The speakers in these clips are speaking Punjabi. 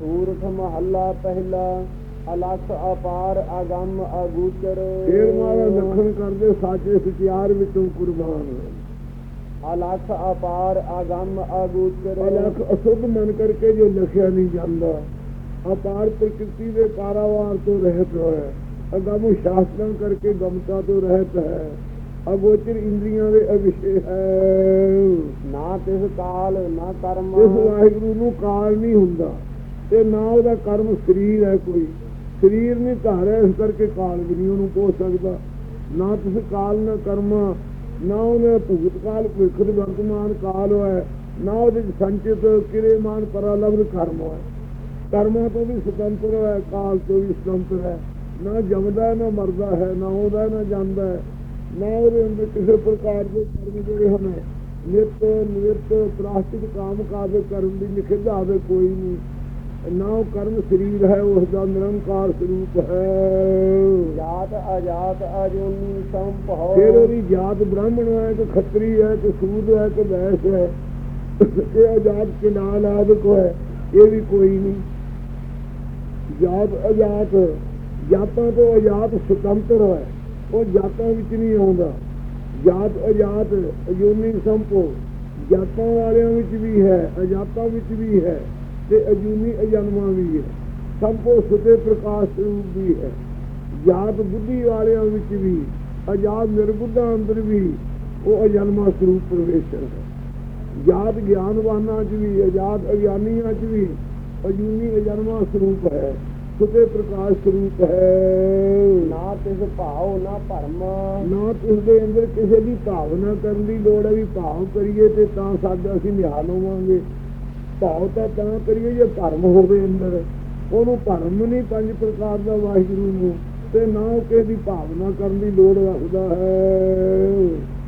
ਸੂਰਠ ਮਹੱਲਾ ਪਹਿਲਾ ਅਲਖ ਅਪਾਰ ਅਗੰਮ ਅਗੂਚਰ। ਫੇਰ ਮਾਰਾ ਲੱਖਣ ਕਰਦੇ ਸਾਚੇ ਸਚਿਆਰ ਵਿੱਚੋਂ ਕੁਰਬਾਨ। ਅਲਖ ਅਪਾਰ ਅਗੰਮ ਅਗੂਚਰ। ਅਲਖ ਅਸੁੱਧ ਮਨ ਕਰਕੇ ਜੋ ਲਖਿਆ ਨਹੀਂ ਜਾਂਦਾ ਅਪਾਰ ਪ੍ਰਕਿਰਤੀ ਦੇ ਕਾਰਾਵਾਰ ਤੋਂ ਰਹਿਤ ਹੈ। ਅਗਮ ਸ਼ਾਸਤਰਾਂ ਕਰਕੇ ਗਮਤਾ ਤੋਂ ਰਹਿਤ ਹੈ। ਅਗੋਚਰ ਇੰਦਰੀਆਂ ਦੇ ਅਵਿਸ਼ੇ ਹੈ। ਨਾ ਤਿਸ ਕਾਲ ਨਾ ਕਰਮ। ਇਸ ਵਾਹਿਗੁਰੂ ਨੂੰ ਕਾਲ ਨਹੀਂ ਹੁੰਦਾ। ਤੇ ਨਾ ਉਹਦਾ ਕਰਮ ਸਰੀਰ ਹੈ ਕੋਈ। ਸਰੀਰ ਨਹੀਂ ਧਾਰਿਆ ਇਸ ਕਰਕੇ ਕਾਲ ਵੀ ਨਹੀਂ ਉਹਨੂੰ ਪੋ ਸਕਦਾ। ਨਾ ਤੁਸੀਂ ਕਾਲ, ਨਾ ਕਰਮ, ਨਾ ਉਹਨੇ ਭੂਤ ਕਾਲ, ਭਵਿੱਖ ਵਰਤਮਾਨ ਕਾਲ ਹੋਇਆ ਨਾ ਉਹਦੇ ਚ ਸੰਚਿਤ ਕਿਰੇਮਾਨ ਪਰਾਲਬਧ ਕਰਮ ਹੋਇਆ ਕਰਮਾਂ ਤੋਂ ਵੀ ਸੁਤੰਤਰ ਹੈ, ਕਾਲ ਤੋਂ ਵੀ ਸੁਤੰਤਰ ਹੈ। ਨਾ ਜੰਮਦਾ ਨਾ ਮਰਦਾ ਹੈ, ਨਾ ਉਹਦਾ ਨਾ ਜਾਂਦਾ ਹੈ। ਨਾ ਉਹਦੇ ਅੰਦਰ ਕਿਸੇ ਪ੍ਰਕਾਰ ਦੇ ਕਰਮ ਜਿਹੜੇ ਹਨ, ਨਿਤ ਨਿਤ ਪ੍ਰਾਸ਼ਚਿਤ ਕਾਮ ਕਾਬੇ ਕਰਨ ਦੀ ਨਿਖਿਧ ਆਵੇ ਕੋਈ ਨਹੀਂ। ਨਾ ਉਹ ਕਰਮ ਸਰੀਰ ਹੈ ਉਸ ਦਾ ਨਿਰੰਕਾਰ ਸਰੂਪ ਹੈ। ਜਾਤ ਅਜਾਤ ਅਜੂਨੀ ਸੰਭਉ ਫਿਰ ਉਹਦੀ ਜਾਤ ਬ੍ਰਾਹਮਣ ਹੈ ਕਿ ਖੱਤਰੀ ਹੈ ਕਿ ਸੂਦ ਹੈ ਕਿ ਵੈਸ ਹੈ। ਇਹ ਆਜ਼ਾਦ ਕਿਨਾਲ ਆਦਿਕ ਹੈ ਇਹ ਵੀ ਕੋਈ ਨਹੀਂ। ਜਾਤ ਅਜਾਤ ਜਾਤਾਂ ਤੋਂ ਆਜ਼ਾਦ ਸੁਤੰਤਰ ਹੈ। ਉਹ ਜਾਤਾਂ ਵਿੱਚ ਨਹੀਂ ਆਉਂਦਾ। ਜਾਤ ਅਜਾਤ ਅਜੂਨੀ ਸੰਪੋ ਜਾਤਾਂ ਵਾਲਿਆਂ ਵਿੱਚ ਵੀ ਹੈ ਅਜਾਤਾਂ ਵਿੱਚ ਵੀ ਹੈ। ਤੇ ਅਜੂਨੀ ਅਜਨਮਾਂ ਵੀ ਹੈ। ਸੰਪੋ ਸੁਤੇ ਪ੍ਰਕਾਸ਼ ਸਰੂਪ ਵੀ ਹੈ। ਜਾਤ ਬੁੱਧੀ ਵਾਲਿਆਂ ਵਿੱਚ ਵੀ ਆਜ਼ਾਦ ਨਿਰਬੁੱਧਾਂ ਅੰਦਰ ਵੀ ਉਹ ਅਜਨਮਾ ਸਰੂਪ ਪ੍ਰਵੇਸ਼ਰ ਹੈ। ਜਾਤ ਗਿਆਨਵਾਨਾਂ 'ਚ ਵੀ ਆਜ਼ਾਦ ਅਗਿਆਨੀਆਂ 'ਚ ਵੀ ਅਜੂਨੀ ਅਜਨਮਾ ਸਰੂਪ ਹੈ। ਸੁਤੇ ਪ੍ਰਕਾਸ਼ ਸਰੂਪ ਹੈ। ਨਾ ਤਿਸ ਭਾਉ ਨਾ ਭਰਮ। ਨਾ ਉਸ ਦੇ ਅੰਦਰ ਕਿਸੇ ਦੀ ਭਾਵਨਾ ਕਰਨ ਦੀ ਲੋੜ ਹੈ ਵੀ ਭਾਵ ਕਰੀਏ ਤੇ ਤਾਂ ਸਾਡਾ ਅਸੀਂ ਨਿਹਾਲ ਹੋਵਾਂਗੇ। ਭਾਵ ਤਾਂ ਤਾਂ ਕਰੀਏ ਜੇ ਭਰਮ ਹੋਵੇ ਅੰਦਰ ਉਹਨੂੰ ਭਰਮ ਨਹੀਂ ਪੰਜ ਪ੍ਰਕਾਰ ਦਾ ਵਾਹਿਗੁਰੂ ਨੂੰ ਤੇ ਨਾ ਉਹ ਕਿਸੇ ਦੀ ਭਾਵਨਾ ਕਰਨ ਦੀ ਲੋੜ ਰੱਖਦਾ ਹੈ।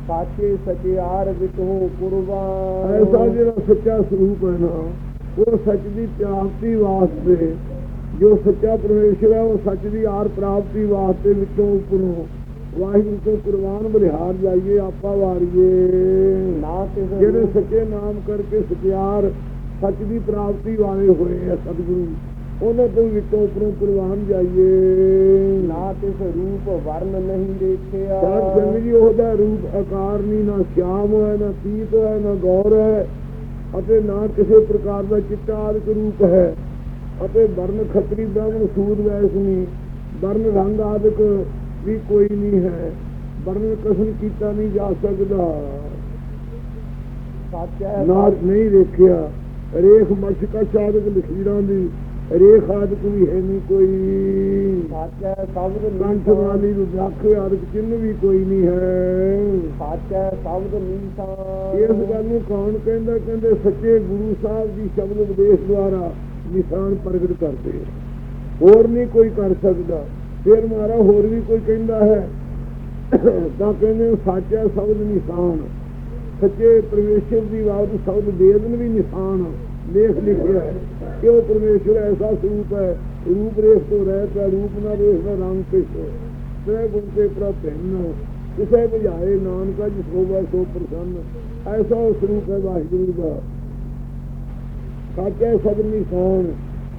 ਸਾਚੇ ਸਚਿਆਰ ਵਿਤੋ ਕੁਰਬਾਨ ਐਸਾ ਜਿਹੜਾ ਸੱਚਾ ਸਰੂਪ ਹੈ ਨਾ ਉਹ ਸੱਚ ਦੀ ਪ੍ਰਾਪਤੀ ਵਾਸਤੇ ਜੋ ਸੱਚਾ ਪਰਮੇਸ਼ਰ ਹੈ ਉਹ ਸੱਚ ਦੀ ਆਰ ਪ੍ਰਾਪਤੀ ਵਾਸਤੇ ਵਿੱਚੋਂ ਉੱਪਰੋਂ ਵਾਹਿਗੁਰੂ ਤੋਂ ਕੁਰਬਾਨ ਬਲਿਹਾਰ ਜਾਈਏ ਆਪਾ ਵਾਰੀਏ। ਜਿਹੜੇ ਸੱਚੇ ਨਾਮ ਕਰਕੇ ਸਤਿਆਰ ਸੱਚ ਦੀ ਪ੍ਰਾਪਤੀ ਵਾਲੇ ਹੋਏ ਆ ਸਤਿਗੁਰੂ। ਉਹਨਾਂ ਤੋਂ ਵਿੱਚੋਂ ਉੱਪਰੋਂ ਕੁਰਬਾਨ ਜਾਈਏ। ਨਾ ਤਿਸ ਰੂਪ ਵਰਨ ਨਹੀਂ ਦੇਖਿਆ। ਸਾਧ ਸੰਗਤ ਜੀ ਉਹਦਾ ਰੂਪ ਆਕਾਰ ਨਹੀਂ ਨਾ ਸ਼ਾਮ ਹੈ ਨਾ ਪੀਤ ਹੈ ਨਾ ਗੌਰ ਹੈ। ਅਤੇ ਨਾ ਕਿਸੇ ਪ੍ਰਕਾਰ ਦਾ ਚਿੱਟਾ ਆਦਿਕ ਰੂਪ ਹੈ। ਅਤੇ ਵਰਨ ਖੱਤਰੀ ਬ੍ਰਾਹਮਣ ਸੂਦ ਵੈਸ ਨਹੀਂ। ਵਰਨ ਰੰਗ ਆਦਿਕ ਵੀ ਕੋਈ ਨਹੀਂ ਹੈ। ਵਰਨ ਕਸਮ ਕੀਤਾ ਨਹੀਂ ਜਾ ਸਕਦਾ। ਸਾਚਾ ਨਾ ਨਹੀਂ ਦੇਖਿਆ। ਰੇਖ ਮਸ਼ਕਾ ਸਾਧਕ ਲਖੀਰਾਂ ਦੀ ਰੇਖ ਆਦਿਕ ਵੀ ਹੈ ਨਹੀਂ ਕੋਈ। ਸਾਚਾ ਸ਼ਬਦ ਕੰਠ ਵਾਲੀ ਆਦਿਕ ਚਿੰਨ ਵੀ ਕੋਈ ਨਹੀਂ ਹੈ। ਸਾਚਾ ਸ਼ਬਦ ਨੀਸਾ ਇਸ ਗੱਲ ਨੂੰ ਕੌਣ ਕਹਿੰਦਾ? ਕਹਿੰਦੇ ਸੱਚੇ ਗੁਰੂ ਸਾਹਿਬ ਦੀ ਸ਼ਬਦ ਉਪਦੇਸ਼ ਦੁਆਰਾ ਨਿਸ਼ਾਨ ਪ੍ਰਗਟ ਕਰਦੇ। ਹੋਰ ਨਹੀਂ ਕੋਈ ਕਰ ਸਕਦਾ। ਫਿਰ ਮਾਰਾ ਹੋਰ ਵੀ ਕੋਈ ਕਹਿੰਦਾ ਹੈ? ਤਾਂ ਕਹਿੰਦੇ ਸਾਚਾ ਸ਼ਬਦ ਨਿਸ਼ਾਨ। ਸੱਚੇ ਪਰਮੇਸ਼ਰ ਦੀ ਬਾਤ ਸ਼ਬਦ ਵੇਦਨ ਵੀ ਨਿਸ਼ਾਨ ਲੇਖ ਲਿਖਿਆ ਕਿ ਉਹ ਪਰਮੇਸ਼ਰ ਐਸਾ ਸਰੂਪ ਹੈ, ਰੂਪ ਰੇਖ ਤੋਂ ਰਹਿਤ ਹੈ, ਰੂਪ ਨਾ ਰੇਖ ਦਾ ਰੰਗ ਕਿਸ ਤ੍ਰੈ ਗੁਣ ਤੇ ਪ੍ਰਭਿੰਨ ਕਿਸੇ ਬੁਝਾਏ ਨਾਨਕਾ ਜਿਸ ਹੋਵੇ ਸੋ ਪ੍ਰਸੰਨ। ਐਸਾ ਸਰੂਪ ਹੈ ਵਾਹਿਗੁਰੂ ਦਾ। ਸਾਚੇ ਸ਼ਬਦ ਨਿਸ਼ਾਨ।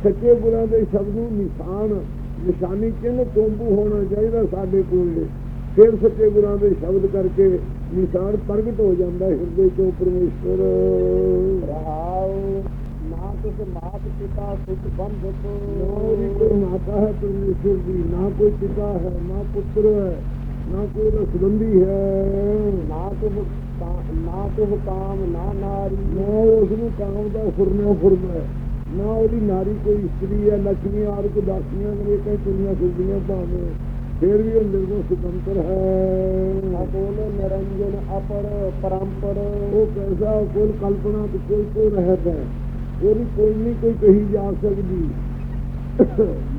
ਸੱਚੇ ਗੁਰਾਂ ਦੇ ਸ਼ਬਦ ਨੂੰ ਨਿਸ਼ਾਨ। ਨਿਸ਼ਾਨੀ ਚਿੰਨ ਤੋਂਬੂ ਹੋਣਾ ਚਾਹੀਦਾ ਸਾਡੇ ਕੋਲ। ਫਿਰ ਸੱਚੇ ਗੁਰਾਂ ਦੇ ਸ਼ਬਦ ਕਰਕੇ ਨਿਸ਼ਾਨ ਪ੍ਰਗਟ ਹੋ ਜਾਂਦਾ ਹਿਰਦੇ ਚੋਂ ਪਰਮੇਸ਼ਵਰ। ਰਹਾਉ ਨਾ ਤਿਸ ਮਾਤ ਪਿਤਾ ਸੁਖ ਨਾ ਉਹਦੀ ਕੋਈ ਮਾਤਾ ਹੈ ਪਰਮੇਸ਼ਵਰ ਦੀ ਨਾ ਕੋਈ ਪਿਤਾ ਹੈ ਨਾ ਪੁੱਤਰ ਹੈ ਨਾ ਕੋਈ ਉਹਦਾ ਸੰਬੰਧੀ ਹੈ। ਨਾ ਤਿਸ ਕਾ- ਨਾ ਤਿਸ ਕਾਮ ਨਾ ਨਾਰੀ। ਨਾ ਉਸ ਨੂੰ ਕਾਮ ਦਾ ਫੁਰਨਾ ਫੁਰਨਾ ਨਾ ਉਹਦੀ ਨਾਰੀ ਕੋਈ ਇਸਤਰੀ ਹੈ ਲక్ష్ਮੀ ਆਰ ਕੋ ਦਾਸੀਆਂ ਨੇ ਕਈ ਕੁੜੀਆਂ ਫਿਰਦੀਆਂ ਭਾਵੇਂ ਫਿਰ ਵੀ ਉਹ ਨਿਰਗੁਣ ਸੁਤੰਤਰ ਹੈ। ਅਕੋਲ ਨਿਰੰਜਨ ਅਪਰ ਪਰੰਪਰ। ਉਹ ਕੈਸਾ ਕੋਲ ਕਲਪਨਾ ਤੇ ਕੋਈ ਕੋ ਰਹਿਤ ਹੈ। ਉਹਦੀ ਕੋਈ ਨਹੀਂ ਕੋਈ ਕਹੀ ਜਾ ਸਕਦੀ।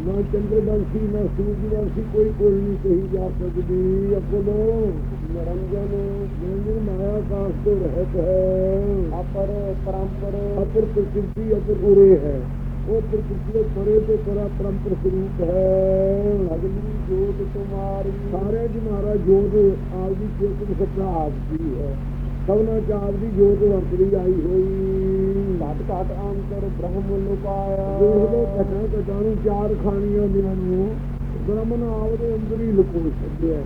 ਨਾ ਚੰਦਰਵੰਸ਼ੀ ਨਾ ਸੂਰਜਵੰਸ਼ੀ ਕੋਈ ਕੋਈ ਨਹੀਂ ਕਹੀ ਜਾ ਸਕਦੀ। ਅਕਲ ਨਿਰੰਜਨ ਨਿਰੰਜਨ ਮਾਇਆ ਕਾਸ ਤੋਂ ਰਹਿਤ ਹੈ। ਅਪਰ ਪਰੰਪਰ। ਅਪਰ ਪ੍ਰਕਿਰਤੀ ਅਪਰ ਉਰੇ ਹੈ। ਉਹ ਪ੍ਰਕਿਰਤੀ ਦੇ ਪਰੇ ਤੋਂ ਪਰਾ ਪਰੰਪਰ ਸਰੂਪ ਹੈ। ਅਗਲੀ ਜੋਤ ਤੁਮਾਰੀ ਸਾਰੇ ਜੀ ਮਹਾਰਾਜ ਜੋਤ ਆਪ ਦੀ ਚੇਤਨ ਸੱਤਾ ਆਪ ਦੀ ਹੈ। ਸਭਨਾ ਚ ਆਪ ਦੀ ਜੋਤ ਵਰਤਦੀ ਆਈ ਹੋਈ। ਘਟ ਘਟ ਅੰਤਰ ਬ੍ਰਹਮ ਲੁਕਾਇਆ। ਦੇਖ ਘਟਾਂ ਘਟਾਂ ਨੂੰ ਚਾਰ ਖਾਣੀਆਂ ਜਿਨ੍ਹਾਂ ਨੂੰ ਬ੍ਰਹਮਨ ਆਪਦੇ ਅੰਦਰ ਹੀ ਲੁਕੋ ਛੱਡਿਆ।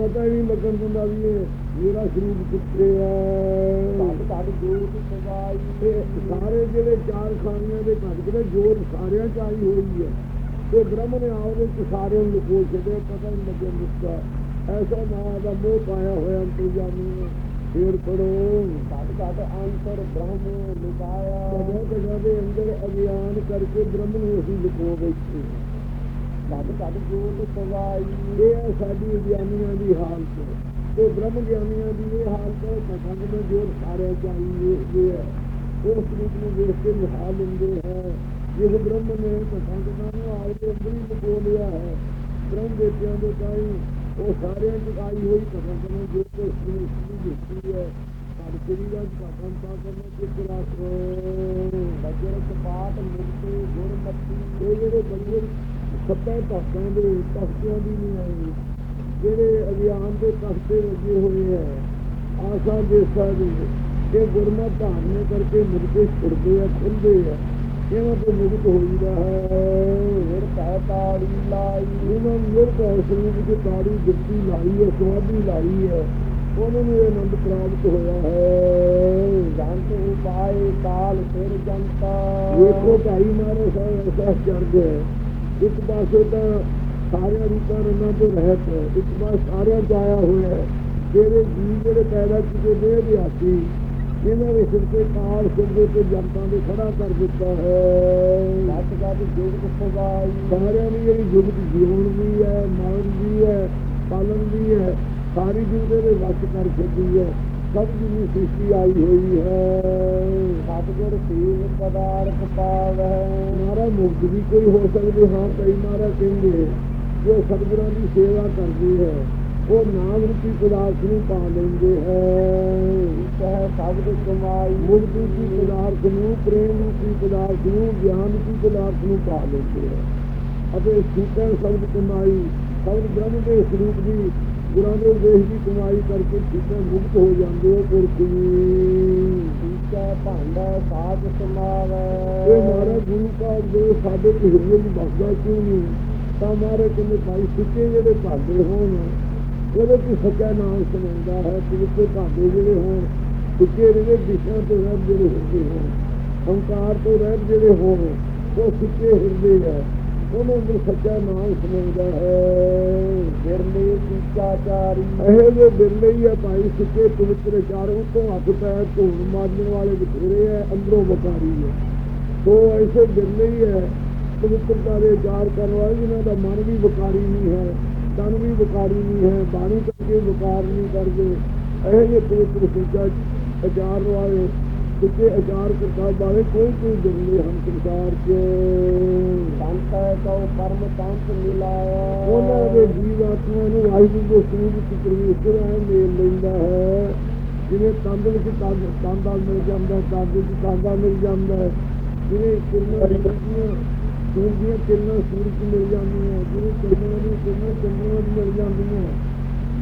ਪਤਾ ਹੀ ਨਹੀਂ ਲੱਗਣ ਦਿੰਦਾ ਵੀ ਇਹ ਮੇਰਾ ਸਰੂਪ ਕਿੱਥੇ ਹੈ ਘਟ ਜੋਤ ਸਵਾਈ ਸਾਰੇ ਜਿਹੜੇ ਚਾਰ ਖਾਣੀਆਂ ਦੇ ਘਟ ਜਿਹੜੇ ਜੋਰ ਸਾਰਿਆਂ ਚ ਆਈ ਹੋਈ ਹੈ। ਤੇ ਬ੍ਰਹਮ ਨੇ ਆਪਦੇ ਚ ਸਾਰਿਆਂ ਨੂੰ ਲੁਕੋ ਛੱਡਿਆ ਪਤਾ ਨਹੀਂ ਲੱਗਣ ਦਿੱਤਾ ਐਸਾ ਮਾਇਆ ਦਾ ਮੋਹ ਪਾਇਆ ਹੋਇਆ ਅੰਤਰਜਾਮੀ ਨੇ। ਫੇਰ ਪੜੋ ਘਟ ਘਟ ਅੰਤਰ ਬ੍ਰਹਮ ਲੁਕਾਇਆ। ਕਦੋਂ ਦੇ ਅੰਦਰ ਅਗਿਆਨ ਕਰਕੇ ਬ੍ਰਹਮ ਨੂੰ ਅਸੀਂ ਲੁਕੋ ਬੈਠੇ। ਘਟ ਘਟ ਜੋਤ ਸਵਾਈ ਇਹ ਹੈ ਸਾਡੀ ਗਿਆਨੀਆਂ ਦੀ ਹਾਲਤ। ਤੇ ਬ੍ਰਹਮ ਗਿਆਨੀਆਂ ਦੀ ਇਹ ਹਾਲਤ ਹੈ ਕਥੰਗ ਨੂੰ ਜੋ ਸਾਰੇ ਚਾਹੀ ਵੇਖਦੇ ਹੈ ਉਸ ਰੂਪ ਨੂੰ ਵੇਖ ਕੇ ਨਿਹਾਲ ਲੈਂਦੇ ਹੈ ਜਿਸ ਬ੍ਰਹਮ ਨੇ ਕਥੰਗ ਨੂੰ ਆਪਦੇ ਅੰਦਰ ਹੀ ਲੁਕੋ ਲਿਆ ਹੈ। ਬ੍ਰਹਮ ਦੇਵਤਿਆਂ ਦੇ ਤਾਈ ਉਹ ਸਾਰਿਆਂ ਚ ਆਈ ਹੋਈ ਕਥੰਗ ਨੂੰ ਜੋ ਕਿ ਉਸ ਨੂੰ ਦੇਖੀ ਹੈ। ਸਾਡੀ ਜਿਹੜੀ ਦਾ ਕਥਨ ਤਾਂ ਕਰਨਾ ਕਿ ਕਲਾਸ ਵਜਰ ਕਪਾਟ ਮੁਕਤੀ ਗੁਰਮਤੀ ਇਹ ਜਿਹੜੇ ਬੰਦੇ ਸੱਤਾਂ ਤਖਤਾਂ ਦੇ ਤਖਤਿਆਂ ਦੀ ਨਹੀਂ ਆਈ। ਜਿਹੜੇ ਅਗਿਆਨ ਦੇ ਤਖਤੇ ਲੱਗੇ ਹੋਏ ਹੈ, ਆਸਾ ਦੇਸਾਂ ਦੇ ਇਹ ਗੁਰਮਤਿ ਧਾਰਨੇ ਕਰਕੇ ਮੁਕਤੇ ਛੁੱਟਦੇ ਆ ਖੁੱਲਦੇ ਆ। ਇਹਨਾਂ ਤੋਂ ਮੁਕਤ ਹੋਈਦਾ ਹੈ। ਫਿਰ ਕਹਿ ਤਾੜੀ ਲਾਈ। ਇਹਨਾਂ ਨੂੰ ਤਾਂ ਸਰੂਪ ਦੀ ਤਾੜੀ ਦਿੱਤੀ ਲਾਈ ਹੈ ਸਵਾਦੀ ਲਾਈ ਹੈ, ਉਹਨਾਂ ਨੂੰ ਆਨੰਦ ਪ੍ਰਾਪਤ ਹੋਇਆ ਹੈ। ਜੰਤ ਉਪਾਏ ਕਾਲ ਫਿਰ ਜਨਤਾ ਵੇਖੋ ਭਾਈ ਮਾਰੇ ਸਾਹਿਬ ਐਸਾ ਚੜ੍ਹ ਹੈ ਇੱਕ ਪਾਸੇ ਤਾਂ ਸਾਰਿਆਂ ਰੂਪਾਂ ਰੰਗਾਂ ਤੋਂ ਰਹਿਤ ਹੈ ਇੱਕ ਪਾਸੇ ਸਾਰਿਆਂ ਚ ਆਇਆ ਹੋਇਆ ਹੈ। ਜਿਹੜੇ ਜੀਵ ਜਿਹੜੇ ਪੈਦਾ ਕੀਤੇ ਨੇ ਵਿਆਸੀ ਇਹਨਾਂ ਦੇ ਸਿਰ ਤੇ ਕਾਲ ਸਿਰ ਦੇ ਤੇ ਜਨਤਾ ਦੇ ਖੜਾ ਕਰ ਦਿੱਤਾ ਹੈ। ਘਟ ਘਟ ਜੋਤ ਸਵਾਈ ਸਾਰਿਆਂ ਦੀ ਜਿਹੜੀ ਜੁਗਤ ਜਿਉਣ ਦੀ ਹੈ ਮਰਨ ਦੀ ਹੈ ਪਾਲਣ ਦੀ ਹੈ ਸਾਰੀ ਜੁਗਤ ਦੇ ਵਸ ਕਰ ਛੱਡੀ ਹੈ। ਸ਼ਬਦ ਦੀ ਸ੍ਰਿਸ਼ਟੀ ਆਈ ਹੋਈ ਹੈ। ਸਤਿਗੁਰ ਸੇਵ ਪਦਾਰਥ ਪਾਵੈ। ਮਾਰਾ ਮੁਕਤ ਵੀ ਕੋਈ ਹੋ ਸਕਦੇ, ਹਾਂ ਕਈ ਮਾਰਾ ਕਹਿੰਦੇ, ਜੋ ਸਤਿਗੁਰਾਂ ਦੀ ਸੇਵਾ ਕਰਦੇ ਹੈ, ਉਹ ਨਾਮ ਰੂਪੀ ਪਦਾਰਥ ਨੂੰ ਪਾ ਲੈਂਦੇ ਹੈ। ਕਹਿ ਸ਼ਬਦ ਕਮਾਈ, ਮੁਕਤ ਦੀ ਪਦਾਰਥ ਨੂੰ, ਪ੍ਰੇਮ ਰੂਪੀ ਪਦਾਰਥ ਨੂੰ, ਗਿਆਨ ਰੂਪੀ ਪਦਾਰਥ ਨੂੰ ਪਾ ਲੈਂਦੇ ਹੈ। ਅਤੇ ਸੂਤਰ ਸ਼ਬਦ ਕਮਾਈ, ਸ਼ਬਦ ਬ੍ਰਹਮ ਦੇ ਸਰੂਪ ਦੀ ਗੁਰਾਂ ਦੇ ਉਪਦੇਸ਼ ਦੀ ਕਮਾਈ ਕਰਕੇ ਸੀਤਲ ਮੁਕਤ ਹੋ ਜਾਂਦੇ ਹੋ ਪੁਰਖੀ ਠੀਕੈ ਭਾਂਡਾ ਸਾਜ ਸਮਾਵੈ। ਇਹ ਮਾਰਾ ਗੁਰੂ ਕਾ ਜੋ ਸਾਡੇ ਹਿਰਦੇ ਵਿੱਚ ਵਸਦਾ ਕਿਉਂ ਨਹੀਂ? ਤਾਂ ਮਾਰੇ ਕਹਿੰਦੇ ਭਾਈ ਸਿੱਕੇ ਜਿਹੜੇ ਭਾਂਡੇ ਹੋਣ ਉਹਦੇ ਵਿੱਚ ਸੱਚਾ ਨਾਮ ਸੁਣਾਉਂਦਾ ਹੈ ਪਵਿੱਤਰ ਭਾਂਡੇ ਜਿਹੜੇ ਹੋਣ ਸਿੱਕੇ ਜਿਹੜੇ ਦਿਸ਼ਾ ਤੋਂ ਰਹਿਤ ਜਿਹੜੇ ਹੁੰਦੇ ਹੋਣ ਹੰਕਾਰ ਤੋਂ ਰਹਿਤ ਜਿਹੜੇ ਹੋਣ ਉਹ ਸਿੱਕੇ ਹਿਰਦੇ ਹੈ ਉਹਨਾਂ ਅੰਦਰ ਸੱਚਾ ਨਾਮ ਸੁਣਾਉਂਦਾ ਹੈ। ਗਿਰਲੇ ਕੀਚਾਚਾਰੀ ਇਹ ਜੋ ਬਿਰਲੇ ਹੀ ਹੈ ਭਾਈ, ਸਿੱਕੇ ਪਵਿੱਤਰ ਚਾਰ ਉਤੋਂ ਹੱਥ ਪੈਰ ਧੋਣ ਮਾਰਨ ਵਾਲੇ ਬਥੇਰੇ ਹੈ ਅੰਦਰੋਂ ਵਕਾਰੀ ਹੈ ਸੋ ਐਸੇ ਬਿਰਲੇ ਹੀ ਹੈ ਪਵਿੱਤਰਤਾ ਦੇ ਚਾਰ ਕਰਨ ਵਾਲੇ, ਜਿਨ੍ਹਾਂ ਦਾ ਮਨ ਵੀ ਵਕਾਰੀ ਨਹੀਂ ਹੈ, ਤਨ ਵੀ ਵਕਾਰੀ ਨਹੀਂ ਹੈ, ਬਾਣੀ ਕਰਕੇ ਵਕਾਰ ਨਹੀਂ ਕਰਦੇ। ਇਹ ਜੇ ਪਵਿੱਤਰ ਸਿੱਕਾ ਅਚਾਰ ਵਾਲੇ ਸਿੱਕੇ ਅਚਾਰ ਕਰਤਾ ਵਾਲੇ ਕੋਈ ਕੋਈ ਬਿਰਲੇ ਹਨ ਸੰਸਾਰ 'ਚ। ਸੰਤੈ ਕਉ ਪਰਮ ਪੰਥ ਮਿਲਾਇਆ ਉਹਨਾਂ ਦੇ ਜੀਵ ਆਤਮਾ ਨੂੰ ਵਾਹਿਗੁਰੂ ਦੇ ਸਰੂਪ ਵਿੱਚ ਪਰਮੇਸ਼ਰ ਐ ਮੇਲ ਲੈਂਦਾ ਹੈ। ਜਿਵੇਂ ਤੰਦ ਵਿੱਚ ਤੰਦ ਤਾਂਦਾ ਮਿਲ ਜਾਂਦਾ ਹੈ, ਤੰਦ ਵਿੱਚ ਤਾਂਦਾ ਮਿਲ ਜਾਂਦਾ ਹੈ। ਜਿਵੇਂ ਕਿਰਨਾਂ ਦੀਆਂ ਸੂਰਜ ਦੀਆਂ ਕਿਰਨਾਂ ਸੂਰਜ ਨੂੰ ਮਿਲ ਜਾਂਦੀਆਂ ਜਿਵੇਂ ਚੰਦਰਾਂ ਦੀਆਂ ਕਿਰਨਾਂ ਚੰਦਰਾਂ ਨੂੰ ਮਿਲ ਜਾਂਦੀਆਂ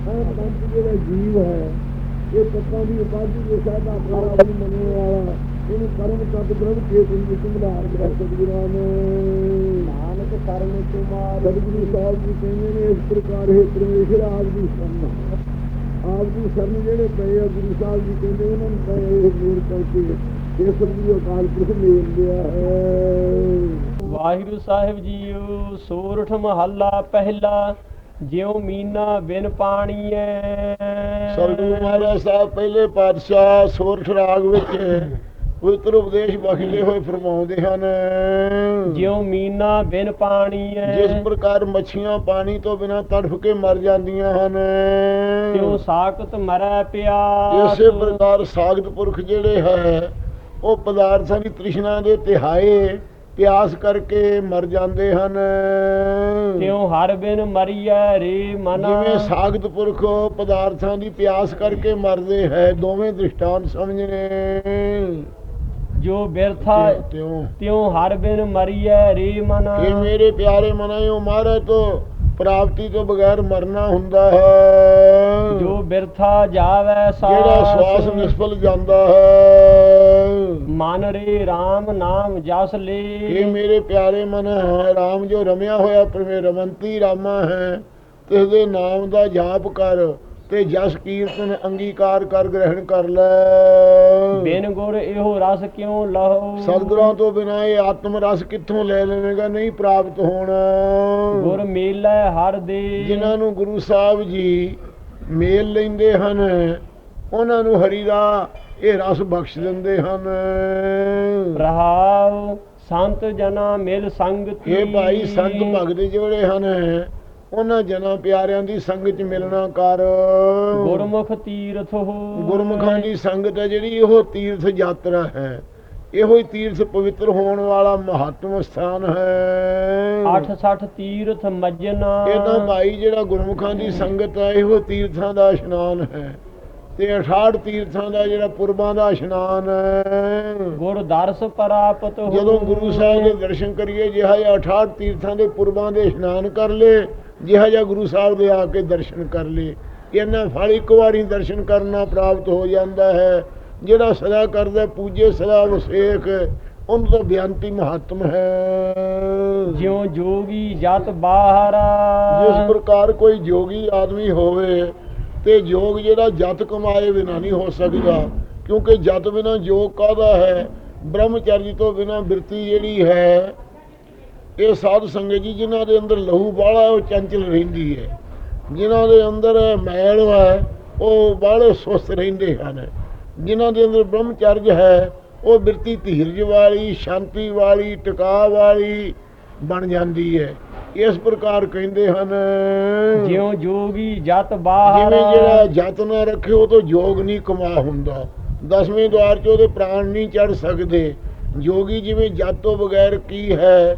ਇਹ ਪੰਥ ਜਿਹੜਾ ਜੀਵ ਹੈ ਇਹ ਤੱਤਾਂ ਦੀ ਉਪਾਧੀ ਦੇ ਸਾਹਿਬ ਆਪਣਾ ਆਪਣੀ ਮੰਨਣ ਵਾਲਾ। ਇਹਨੂੰ ਕਰਮ ਤਤ ਬ੍ਰਹਮ ਚੇਤਨ ਵਿੱਚ ਮਿਲਾਰ ਕਰ ਸਤਿਗੁਰਾਂ ਨੇ। ਨਾਨਕ ਕਰਨ ਤੁਮਾਰ ਸਤਿਗੁਰੂ ਸਾਹਿਬ ਜੀ ਕਹਿੰਦੇ ਨੇ ਇਸ ਪ੍ਰਕਾਰ ਹੈ ਪਰਮੇਸ਼ਰ ਆਪ ਦੀ ਸ਼ਰਨ ਆਪ ਦੀ ਸ਼ਰਨ ਜਿਹੜੇ ਪਏ ਆ ਗੁਰੂ ਸਾਹਿਬ ਜੀ ਕਹਿੰਦੇ ਉਹਨਾਂ ਨੂੰ ਪਏ ਇਹ ਮੇਰ ਕਰਕੇ ਇਹ ਸਤਿਗੁਰੂ ਅਕਾਲ ਪੁਰਖ ਮੇਲ ਲਿਆ ਹੈ। ਵਾਹਿਗੁਰੂ ਸਾਹਿਬ ਜੀਓ ਸੋਰਠ ਮਹੱਲਾ ਪਹਿਲਾ। ਜਿਉ ਮੀਨਾ ਬਿਨ ਪਾਣੀਐ। ਸਤਿਗੁਰੂ ਮਹਾਰਾਜ ਸਾਹਿਬ ਪਹਿਲੇ ਪਾਤਸ਼ਾਹ ਸੋਰਠ ਰਾਗ ਵਿੱਚ ਪਵਿੱਤਰ ਉਪਦੇਸ਼ ਬਖਸ਼ੇ ਹੋਏ ਫਰਮਾਉਂਦੇ ਹਨ। ਜਿਉ ਮੀਨਾ ਬਿਨ ਪਾਣੀਐ। ਜਿਸ ਪ੍ਰਕਾਰ ਮੱਛੀਆਂ ਪਾਣੀ ਤੋਂ ਬਿਨਾਂ ਤੜਫ ਕੇ ਮਰ ਜਾਂਦੀਆਂ ਹਨ। ਤਿਉ ਸਾਖਤ ਮਰੈ ਪਿਆਸ। ਇਸੇ ਪ੍ਰਕਾਰ ਸਾਗਤ ਪੁਰਖ ਜਿਹੜੇ ਹੈ ਉਹ ਪਦਾਰਥਾਂ ਦੀ ਤ੍ਰਿਸ਼ਨਾ ਦੇ ਤਿਹਾਏ ਪਿਆਸ ਕਰਕੇ ਮਰ ਜਾਂਦੇ ਹਨ। ਤਿਉ ਹਰ ਬਿਨ ਮਰੀਐ ਰੇ ਮਨ। ਜਿਵੇਂ ਸਾਗਤ ਪੁਰਖ ਪਦਾਰਥਾਂ ਦੀ ਪਿਆਸ ਕਰਕੇ ਮਰਦੇ ਹੈ ਦੋਵੇਂ ਦ੍ਰਿਸ਼ਟਾਂਤ ਸਮਝਣੇ। ਜੋ ਬਿਰਥਾ ਤਿਉ ਤਿਉ। ਹਰ ਬਿਨ ਮਰੀਐ ਰੇ ਮਨ। ਇਹ ਮੇਰੇ ਪਿਆਰੇ ਮਨਾਇਓ ਮਾਰੇ ਤੋਂ। ਪ੍ਰਾਪਤੀ ਤੋਂ ਬਗੈਰ ਮਰਨਾ ਹੁੰਦਾ ਹੈ। ਜੋ ਬਿਰਥਾ ਜਾਵੈ ਸਾਸ। ਜਿਹੜਾ ਸਵਾਸ ਨਿਸਫਲ ਜਾਂਦਾ ਹੈ। ਮਨ ਰੇ RAM ਨਾਮ ਜਸ ਇਹ ਲੇ ਮੇਰੇ ਪਿਆਰੇ ਮਨ ਹੈ RAM ਜੋ ਰਮਿਆ ਹੋਇਆ ਪਰਮੇ ਰਮੰਤੀ ਰਾਮਾ ਹੈ। ਤੇ ਦੇ ਨਾਮ ਦਾ ਜਾਪ ਕਰ। ਤੇ ਜਸ ਕੀਰਤਨ ਅੰਗੀਕਾਰ ਕਰ ਗ੍ਰਹਿਣ ਕਰ ਲੈ। ਬਿਨ ਗੁਰ ਇਹੋ ਰਸ ਕਿਉ ਲਹੋ? ਸਤਿਗੁਰਾਂ ਤੋਂ ਬਿਨਾਂ ਇਹ ਆਤਮ ਰਸ ਕਿੱਥੋਂ ਲੈ ਲਵੇਗਾ ਨਹੀਂ ਪ੍ਰਾਪਤ ਹੋਣਾ। ਗੁਰ ਮੇਲੈ ਹਰ ਦੇ। ਜਿਨ੍ਹਾਂ ਨੂੰ ਗੁਰੂ ਸਾਹਿਬ ਜੀ ਮੇਲ ਲੈਂਦੇ ਹਨ ਉਹਨਾਂ ਨੂੰ ਹਰੀ ਦਾ ਇਹ ਰਸ ਬਖਸ਼ ਦਿੰਦੇ ਹਨ। ਰਹਾਉ ਸੰਤ ਜਨਾ ਮਿਲ ਸੰਗਤੀ। ਇਹ ਭਾਈ ਸੰਤ ਭਗਤ ਜਿਹੜੇ ਹਨ ਉਹਨਾਂ ਜਨਾਂ ਪਿਆਰਿਆਂ ਦੀ ਸੰਗਤ ਚ ਮਿਲਣਾ ਕਰ। ਗੁਰਮੁਖ ਤੀਰਥ ਹੋ। ਗੁਰਮੁਖਾਂ ਦੀ ਸੰਗਤ ਹੈ ਜਿਹੜੀ ਉਹ ਤੀਰਥ ਯਾਤਰਾ ਹੈ। ਇਹੋ ਹੀ ਤੀਰਥ ਪਵਿੱਤਰ ਹੋਣ ਵਾਲਾ ਮਹੱਤਵ ਸਥਾਨ ਹੈ। 68 ਤੀਰਥ ਮੱਜਨਾ। ਇਹ ਤਾਂ ਭਾਈ ਜਿਹੜਾ ਗੁਰਮੁਖਾਂ ਦੀ ਸੰਗਤ ਹੈ ਇਹੋ ਤੀਰਥਾਂ ਦਾ ਇਸ਼ਨਾਨ ਹੈ। ਤੇ 68 ਤੀਰਥਾਂ ਦਾ ਜਿਹੜਾ ਪੁਰਬਾਂ ਦਾ ਇਸ਼ਨਾਨ ਗੁਰ ਦਰਸ ਪ੍ਰਾਪਤ ਹੋ ਜਦੋਂ ਗੁਰੂ ਸਾਹਿਬ ਦੇ ਦਰਸ਼ਨ ਕਰੀਏ ਜਿਹਾ ਜਿਹਾ 68 ਤੀਰਥਾਂ ਦੇ ਪੁਰਬਾਂ ਦੇ ਇਸ਼ਨਾਨ ਕਰ ਲੇ ਜਿਹਾ ਜਿਹਾ ਗੁਰੂ ਸਾਹਿਬ ਦੇ ਆ ਕੇ ਦਰਸ਼ਨ ਕਰ ਲੇ ਇਹਨਾਂ ਫਲ ਇੱਕ ਵਾਰੀ ਦਰਸ਼ਨ ਕਰਨਾ ਪ੍ਰਾਪਤ ਹੋ ਜਾਂਦਾ ਹੈ। ਜਿਹੜਾ ਸਦਾ ਕਰਦਾ ਪੂਜੇ ਸਦਾ ਵਸੇਖ ਉਹਨੂੰ ਤਾਂ ਬਿਆੰਤੀ ਮਹੱਤਮ ਹੈ। ਜਿਉ ਜੋਗੀ ਜਤ ਬਾਹਰਾ। ਜਿਸ ਪ੍ਰਕਾਰ ਕੋਈ ਜੋਗੀ ਆਦਮੀ ਹੋਵੇ ਤੇ ਯੋਗ ਜਿਹੜਾ ਜਤ ਕਮਾਏ ਬਿਨਾ ਨਹੀਂ ਹੋ ਸਕਦਾ, ਕਿਉਂਕਿ ਜਤ ਬਿਨਾ ਯੋਗ ਕਾਹਦਾ ਹੈ? ਬ੍ਰਹਮਚਾਰੀ ਤੋਂ ਬਿਨਾ ਬਿਰਤੀ ਜਿਹੜੀ ਹੈ, ਇਹ ਸਾਧ ਸੰਗਤ ਜੀ, ਜਿਨ੍ਹਾਂ ਦੇ ਅੰਦਰ ਲਹੂ ਬਾਲਾ ਉਹ ਚੰਚਲ ਰਹਿੰਦੀ ਹੈ। ਜਿਨ੍ਹਾਂ ਦੇ ਅੰਦਰ ਮੈਲ ਹੈ, ਉਹ ਬਾਲੇ ਸੁਸਤ ਰਹਿੰਦੇ ਹਨ। ਜਿਨ੍ਹਾਂ ਦੇ ਅੰਦਰ ਬ੍ਰਹਮਚਰਜ ਹੈ, ਉਹ ਬਿਰਤੀ ਧੀਰਜ ਵਾਲੀ, ਸ਼ਾਂਤੀ ਵਾਲੀ ਟਿਕਾ ਵਾਲੀ ਬਣ ਜਾਂਦੀ ਹੈ। ਇਸ ਪ੍ਰਕਾਰ ਕਹਿੰਦੇ ਹਨ। ਜਿਉ ਜੋਗੀ ਜਤ ਬਾਹਰਾ। ਜਿਵੇਂ ਜਿਹੜਾ ਜਤ ਨਾ ਰੱਖੇ ਉਹ ਤੋਂ ਜੋਗ ਨਹੀਂ ਕਮਾ ਹੁੰਦਾ। ਦਸਵੇਂ ਦਵਾਰ 'ਚ ਉਹਦੇ ਪ੍ਰਾਣ ਨਹੀਂ ਚੜ ਸਕਦੇ। ਜੋਗੀ ਜਿਵੇਂ ਜਤ ਤੋਂ ਬਗੈਰ ਕੀ ਹੈ?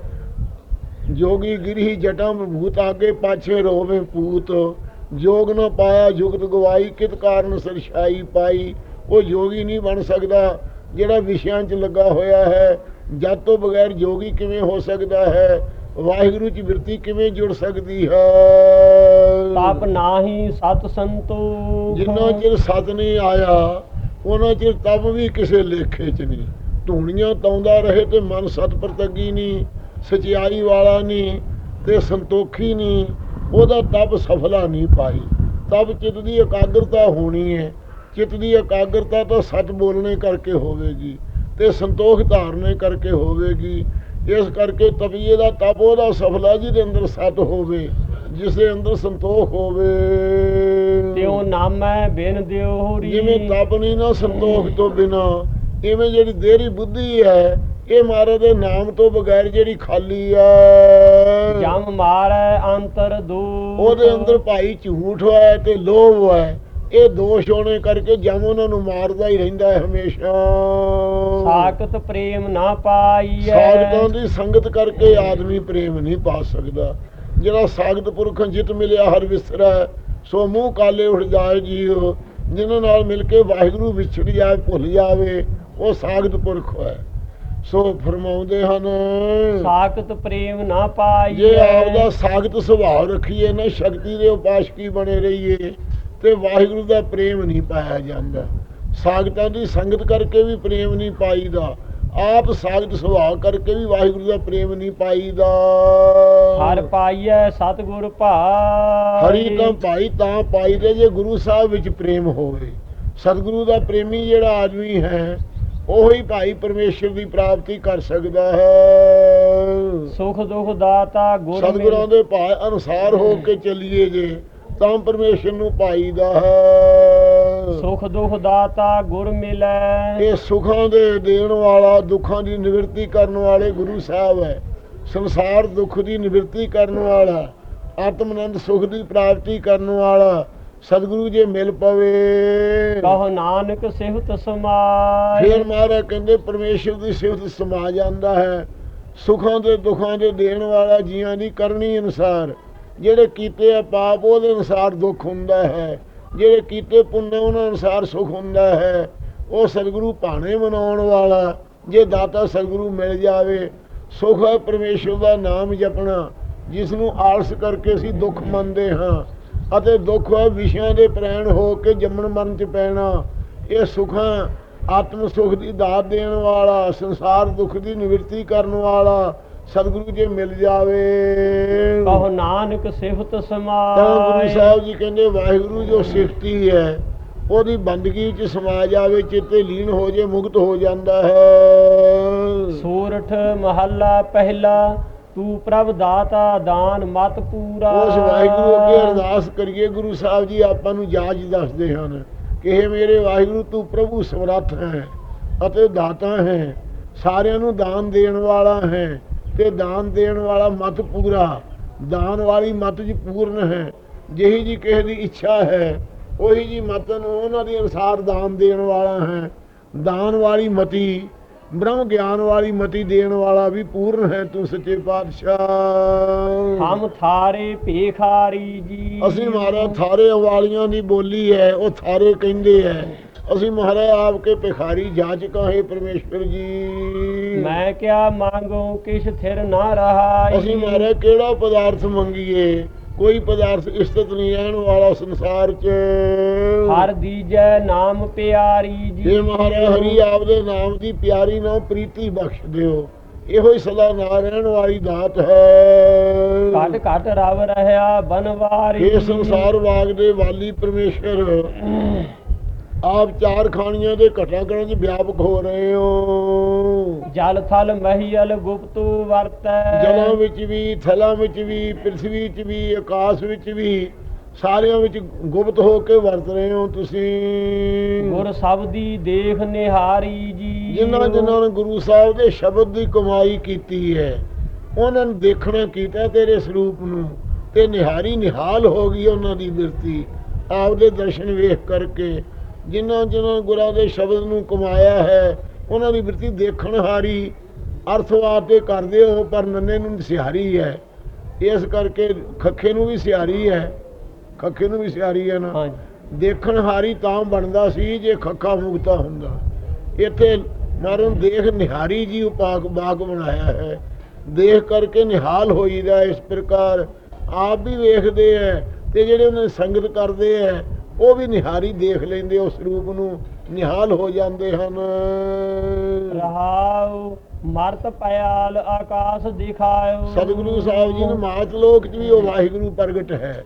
ਜੋਗੀ ਗਿਰੀ ਜਟਾਂ ਭੂਤ ਆਗੇ ਪਾਛੇ ਰੋਵੇ ਪੂਤ ਜੋਗ ਨਾ ਪਾਇਆ ਜੁਗਤ ਗਵਾਈ ਕਿਤ ਕਾਰਨ ਸਰਸ਼ਾਈ ਪਾਈ। ਉਹ ਜੋਗੀ ਨਹੀਂ ਬਣ ਸਕਦਾ। ਜਿਹੜਾ ਵਿਸ਼ਿਆਂ 'ਚ ਲੱਗਾ ਹੋਇਆ ਹੈ ਜਦ ਤੋਂ ਬਗੈਰ ਜੋਗੀ ਕਿਵੇਂ ਹੋ ਸਕਦਾ ਹੈ? ਵਾਹਿਗੁਰੂ 'ਚ ਬਿਰਤੀ ਕਿਵੇਂ ਜੁੜ ਸਕਦੀ ਹੈ? ਤਪ ਨਾਹੀ ਸਤ ਸੰਤੋਖ। ਜਿੰਨਾ ਚਿਰ ਸਤ ਨਹੀਂ ਆਇਆ ਉਹਨਾਂ ਚਿਰ ਤਪ ਵੀ ਕਿਸੇ ਲੇਖੇ 'ਚ ਨਹੀਂ। ਧੂਣੀਆਂ ਤਾਉਂਦਾ ਰਹੇ ਤੇ ਮਨ ਸਤ ਪ੍ਰਤੱਗੀ ਨਹੀਂ ਸਚਾਈ ਵਾਲਾ ਨਹੀਂ ਤੇ ਸੰਤੋਖੀ ਨਹੀਂ ਉਹਦਾ ਤਪ ਸਫਲਾ ਨਹੀਂ ਪਾਈ। ਤਪ ਚਿੱਤ ਦੀ ਇਕਾਗਰਤਾ ਹੋਣੀ ਹੈ ਚਿੱਤ ਦੀ ਇਕਾਗਰਤਾ ਤਾਂ ਸੱਚ ਬੋਲਣੇ ਕਰਕੇ ਹੋਵੇਗੀ ਤੇ ਸੰਤੋਖ ਧਾਰਨੇ ਕਰਕੇ ਹੋਵੇਗੀ। ਇਸ ਕਰਕੇ ਤਪੀਏ ਦਾ ਤਪ ਉਹਦਾ ਸਫਲਾ ਜਿਹਦੇ ਅੰਦਰ ਸਤ ਹੋਵੇ ਜਿਸ ਦੇ ਅੰਦਰ ਸੰਤੋਖ ਹੋਵੇ। ਤਿਉ ਨਾਮੈ ਬਿਨ ਦਿਉਰੀ ਜਿਵੇਂ ਤਪ ਨਹੀਂ ਨਾ ਸੰਤੋਖ ਤੋਂ ਬਿਨਾ ਇਵੇਂ ਜਿਹੜੀ ਦੇਰੀ ਬੁੱਧੀ ਹੈ ਇਹ ਮਾਰੇ ਦੇ ਨਾਮ ਤੋਂ ਬਗੈਰ ਜਿਹੜੀ ਖਾਲੀ ਹੈ। ਜਮ ਮਾਰੈ ਅੰਤਰ ਦੂ ਉਹਦੇ ਅੰਦਰ ਭਾਈ ਝੂਠ ਹੈ ਤੇ ਲੋਭ ਹੈ ਇਹ ਦੋਸ਼ ਹੋਣੇ ਕਰਕੇ ਜਮ ਉਹਨਾਂ ਨੂੰ ਮਾਰਦਾ ਹੀ ਰਹਿੰਦਾ ਹੈ ਹਮੇਸ਼ਾ। ਸਾਖਤ ਪ੍ਰੇਮ ਨਾ ਪਾਈਐ। ਸਾਧਕਾਂ ਦੀ ਸੰਗਤ ਕਰਕੇ ਆਦਮੀ ਪ੍ਰੇਮ ਨਹੀਂ ਪਾ ਸਕਦਾ। ਜਿਹੜਾ ਸਾਗਤ ਪੁਰਖਾਂ ਜਿਤ ਮਿਲਿਆ ਹਰ ਵਿਸਰਾ ਸੋ ਮੂੰਹ ਕਾਲੇ ਉੱਠ ਜਾਏ ਜੀਓ ਜਿਨ੍ਹਾਂ ਨਾਲ ਮਿਲ ਕੇ ਵਾਹਿਗੁਰੂ ਵਿਛੜ ਜਾਏ ਭੁੱਲ ਜਾਵੇ ਉਹ ਸਾਗਤ ਪੁਰਖ ਹੈ। ਸੋ ਫਰਮਾਉਂਦੇ ਹਨ ਸਾਖਤ ਪ੍ਰੇਮ ਨਾ ਪਾਈਐ। ਜੇ ਆਪਦਾ ਸਾਗਤ ਸੁਭਾਅ ਰੱਖੀਏ ਨਾ ਸ਼ਕਤੀ ਦੇ ਉਪਾਸ਼ਕੀ ਬਣੇ ਰਹੀਏ ਤੇ ਵਾਹਿਗੁਰੂ ਦਾ ਪ੍ਰੇਮ ਨਹੀਂ ਪਾਇਆ ਜਾਂਦਾ। ਸਾਗਤਾਂ ਦੀ ਸੰਗਤ ਕਰਕੇ ਵੀ ਪ੍ਰੇਮ ਨਹੀਂ ਪਾਈਦਾ। ਆਪ ਸਾਗਤ ਸੁਭਾਅ ਕਰਕੇ ਵੀ ਵਾਹਿਗੁਰੂ ਦਾ ਪ੍ਰੇਮ ਨਹੀਂ ਪਾਈਦਾ। ਹਰ ਪਾਈਐ ਸਤਿਗੁਰ ਭਾਈ। ਹਰੀ ਤਾਂ ਭਾਈ ਤਾਂ ਪਾਈਦੇ ਜੇ ਗੁਰੂ ਸਾਹਿਬ ਵਿੱਚ ਪ੍ਰੇਮ ਹੋਵੇ। ਸਤਿਗੁਰੂ ਦਾ ਪ੍ਰੇਮੀ ਜਿਹੜਾ ਆਦਮੀ ਹੈ ਉਹੀ ਭਾਈ ਪਰਮੇਸ਼ਰ ਦੀ ਪ੍ਰਾਪਤੀ ਕਰ ਸਕਦਾ ਹੈ। ਸੁਖ ਦੁਖ ਦਾਤਾ ਗੁਰ ਸਤਿਗੁਰਾਂ ਦੇ ਭਾਅ ਅਨੁਸਾਰ ਹੋ ਕੇ ਚੱਲੀਏ ਜੇ। ਤਾਂ ਪਰਮੇਸ਼ਰ ਨੂੰ ਪਾਈਦਾ ਹੈ। ਸੁਖ ਦੁਖ ਦਾਤਾ ਗੁਰ ਮਿਲੈ। ਇਹ ਸੁਖਾਂ ਦੇ ਦੇਣ ਵਾਲਾ ਦੁੱਖਾਂ ਦੀ ਨਿਵਰਤੀ ਕਰਨ ਵਾਲੇ ਗੁਰੂ ਸਾਹਿਬ ਹੈ। ਸੰਸਾਰ ਦੁੱਖ ਦੀ ਨਿਵਰਤੀ ਕਰਨ ਵਾਲਾ ਆਤਮਨੰਦ ਸੁਖ ਦੀ ਪ੍ਰਾਪਤੀ ਕਰਨ ਵਾਲਾ ਸਤਿਗੁਰੂ ਜੇ ਮਿਲ ਪਵੇ। ਕਹੋ ਨਾਨਕ ਸਿਫਤ ਸਮਾਏ। ਫਿਰ ਮਹਾਰਾਜ ਕਹਿੰਦੇ ਪਰਮੇਸ਼ਰ ਦੀ ਸਿਫਤ ਸਮਾ ਜਾਂਦਾ ਹੈ। ਸੁਖਾਂ ਦੇ ਦੁੱਖਾਂ ਦੇ ਦੇਣ ਵਾਲਾ ਜੀਆਂ ਦੀ ਕਰਨੀ ਅਨੁਸਾਰ ਜਿਹੜੇ ਕੀਤੇ ਆ ਪਾਪ, ਉਹਦੇ ਅਨੁਸਾਰ ਦੁੱਖ ਹੁੰਦਾ ਹੈ। ਜਿਹੜੇ ਕੀਤੇ ਪੁੰਨ, ਉਹਨਾਂ ਅਨੁਸਾਰ ਸੁਖ ਹੁੰਦਾ ਹੈ। ਉਹ ਸਤਿਗੁਰੂ ਭਾਣੇ ਮਨਾਉਣ ਵਾਲਾ, ਜੇ ਦਾਤਾ ਸਤਿਗੁਰੂ ਮਿਲ ਜਾਵੇ, ਸੁਖ ਹੈ ਪਰਮੇਸ਼ਰ ਦਾ ਨਾਮ ਜਪਣਾ ਜਿਸ ਨੂੰ ਆਲਸ ਕਰਕੇ ਅਸੀਂ ਦੁੱਖ ਮੰਨਦੇ ਹਾਂ। ਅਤੇ ਦੁੱਖ ਹੈ ਵਿਸ਼ਿਆਂ ਦੇ ਪ੍ਰੈਣ ਹੋ ਕੇ ਜੰਮਣ ਮਰਨ ਚ ਪੈਣਾ। ਇਹ ਸੁਖਾਂ ਆਤਮ ਸੁਖ ਦੀ ਦਾਤ ਦੇਣ ਵਾਲਾ, ਸੰਸਾਰ ਦੁੱਖ ਦੀ ਨਿਵਰਤੀ ਕਰਨ ਵਾਲਾ ਸਤਿਗੁਰੂ ਜੇ ਮਿਲ ਜਾਵੇ। ਕਹੋ ਨਾਨਕ ਸਿਫਤ ਤਾਂ ਗੁਰੂ ਸਮਾਏ ਸਾਹਿਬ ਜੀ ਕਹਿੰਦੇ ਵਾਹਿਗੁਰੂ ਜੋ ਸਿਫਤੀ ਹੈ ਉਹਦੀ ਬੰਦਗੀ ਚ ਸਮਾ ਜਾਵੇ ਚਿੱਤੇ ਲੀਨ ਹੋ ਜੇ ਮੁਕਤ ਹੋ ਜਾਂਦਾ ਹੈ। ਸੂਰਠ ਮਹੱਲਾ ਪਹਿਲਾ ਤੂੰ ਪ੍ਰਭ ਦਾਤਾ ਦਾਨ ਮਤ ਪੂਰਾ। ਉਸ ਵਾਹਿਗੁਰੂ ਅੱਗੇ ਅਰਦਾਸ ਕਰੀਏ ਗੁਰੂ ਸਾਹਿਬ ਜੀ ਆਪਾਂ ਨੂੰ ਜਾਜ ਦੱਸਦੇ ਹਨ ਕਿ ਇਹ ਮੇਰੇ ਵਾਹਿਗੁਰੂ ਤੂੰ ਪ੍ਰਭੂ ਸਮਰੱਥ ਹੈ ਅਤੇ ਦਾਤਾ ਹੈ ਸਾਰਿਆਂ ਨੂੰ ਦਾਨ ਦੇਣ ਵਾਲਾ ਹੈ। ਤੇ ਦਾਨ ਦੇਣ ਵਾਲਾ ਮਤ ਪੂਰਾ। ਦਾਨ ਵਾਲੀ ਮਤ ਜੀ ਪੂਰਨ ਹੈ। ਜਿਹੀ ਜੀ ਕਿਸੇ ਦੀ ਇੱਛਾ ਹੈ ਉਹੀ ਜੀ ਮਤ ਨੂੰ ਉਹਨਾਂ ਦੇ ਅਨੁਸਾਰ ਦਾਨ ਦੇਣ ਵਾਲਾ ਹੈ। ਦਾਨ ਵਾਲੀ ਮਤੀ ਬ੍ਰਹਮ ਗਿਆਨ ਵਾਲੀ ਮਤੀ ਦੇਣ ਵਾਲਾ ਵੀ ਪੂਰਨ ਹੈ ਤੂੰ ਸੱਚੇ ਪਾਤਸ਼ਾਹ। ਹਮ ਥਾਰੇ ਭੇਖਾਰੀ ਜੀ। ਅਸੀਂ ਮਹਾਰਾਜ ਥਾਰੇ ਵਾਲੀਆਂ ਦੀ ਬੋਲੀ ਹੈ ਉਹ ਥਾਰੇ ਕਹਿੰਦੇ ਹੈ। ਅਸੀਂ ਮਹਾਰਾਜ ਆਪ ਕੇ ਭਿਖਾਰੀ ਜਾਚਕਾਂ ਹੈ ਪਰਮੇਸ਼ਵਰ ਜੀ। ਮੈਂ ਕਿਆ ਮੰਗੂ ਕਿਛ ਥਿਰ ਨਾ ਰਹਾ ਅਸੀਂ ਮਹਾਰਾਜ ਕਿਹੜਾ ਪਦਾਰਥ ਮੰਗੀਏ? ਕੋਈ ਪਦਾਰਥ ਇਸਤਤ ਨਹੀਂ ਰਹਿਣ ਵਾਲਾ ਸੰਸਾਰ 'ਚ। ਹਰ ਦੀਜੈ ਨਾਮ ਪਿਆਰੀ ਜੀ। ਜੇ ਮਹਾਰਾਜ ਹਰੀ ਆਪ ਦੇ ਨਾਮ ਦੀ ਪਿਆਰੀ ਨਾਲ ਪ੍ਰੀਤੀ ਬਖਸ਼ ਦਿਓ ਇਹੋ ਹੀ ਸਦਾ ਨਾ ਰਹਿਣ ਵਾਲੀ ਦਾਤ ਹੈ। ਘਟ ਘਟ ਰਵ ਰਹਾ ਬਨਵਾਰੀ। ਇਹ ਸੰਸਾਰ ਵਾਗ ਦੇ ਵਾਲੀ ਪਰਮੇਸ਼ਰ। ਆਪ ਚਾਰ ਖਾਣੀਆਂ ਦੇ ਘਟਾ ਕਰਨ ਚ ਵਿਆਪਕ ਹੋ ਰਹੇ ਹੋ। ਜਲ ਥਲ ਮਹੀਲ ਗੁਪਤੂ ਵਰਤੈ। ਜਲਾਂ ਵਿੱਚ ਵੀ ਥਲਾਂ ਵਿੱਚ ਵੀ ਪ੍ਰਿਥਵੀ ਵਿੱਚ ਵੀ ਆਕਾਸ਼ ਵਿੱਚ ਵੀ ਸਾਰਿਆਂ ਵਿੱਚ ਗੁਪਤ ਹੋ ਕੇ ਵਰਤ ਰਹੇ ਹੋ ਤੁਸੀਂ। ਗੁਰ ਸਬਦੀ ਦੇਖ ਨਿਹਾਰੀ ਜੀ। ਜਿਨ੍ਹਾਂ ਜਿਨ੍ਹਾਂ ਨੇ ਗੁਰੂ ਸਾਹਿਬ ਦੇ ਸ਼ਬਦ ਦੀ ਕਮਾਈ ਕੀਤੀ ਹੈ ਉਹਨਾਂ ਨੂੰ ਦੇਖਣਾ ਕੀਤਾ ਤੇਰੇ ਸਰੂਪ ਨੂੰ। ਤੇ ਨਿਹਾਰੀ ਨਿਹਾਲ ਹੋ ਗਈ ਉਹਨਾਂ ਦੀ ਬਿਰਤੀ। ਆਪਦੇ ਦਰਸ਼ਨ ਵੇਖ ਕਰਕੇ ਜਿਨ੍ਹਾਂ ਜਿਨ੍ਹਾਂ ਗੁਰਾਂ ਦੇ ਸ਼ਬਦ ਨੂੰ ਕਮਾਇਆ ਹੈ ਉਹਨਾਂ ਦੀ ਬਿਰਤੀ ਦੇਖਣ ਹਾਰੀ ਅਰਥਵਾਦ ਤੇ ਕਰਦੇ ਹੋ ਪਰ ਨੰਨੇ ਨੂੰ ਸਿਹਾਰੀ ਹੈ। ਇਸ ਕਰਕੇ ਖੱਖੇ ਨੂੰ ਵੀ ਸਿਹਾਰੀ ਹੈ। ਖੱਖੇ ਨੂੰ ਵੀ ਸਿਹਾਰੀ ਹੈ ਨਾ। ਦੇਖਣ ਹਾਰੀ ਤਾਂ ਬਣਦਾ ਸੀ ਜੇ ਖੱਖਾ ਮੁਕਤਾ ਹੁੰਦਾ। ਇੱਥੇ ਮਾਰਨ ਦੇਖ ਨਿਹਾਰੀ ਜੀ ਉਪਾਕ ਬਾਗ ਬਣਾਇਆ ਹੈ। ਦੇਖ ਕਰਕੇ ਨਿਹਾਲ ਹੋਈਦਾ ਇਸ ਪ੍ਰਕਾਰ। ਆਪ ਵੀ ਵੇਖਦੇ ਐ ਤੇ ਜਿਹੜੇ ਉਹਨਾਂ ਸੰਗਤ ਕਰਦੇ ਐ ਉਹ ਵੀ ਨਿਹਾਰੀ ਦੇਖ ਲੈਂਦੇ ਉਸ ਰੂਪ ਨੂੰ। ਨਿਹਾਲ ਹੋ ਜਾਂਦੇ ਹਨ। ਰਹਾਉ ਮਰਤ ਪਿਆਲ ਆਕਾਸ਼ ਦਿਖਾਇਓ। ਸਤਿਗੁਰੂ ਸਾਹਿਬ ਜੀ ਨੂੰ ਮਾਤ ਲੋਕ 'ਚ ਵੀ ਉਹ ਵਾਹਿਗੁਰੂ ਪ੍ਰਗਟ ਹੈ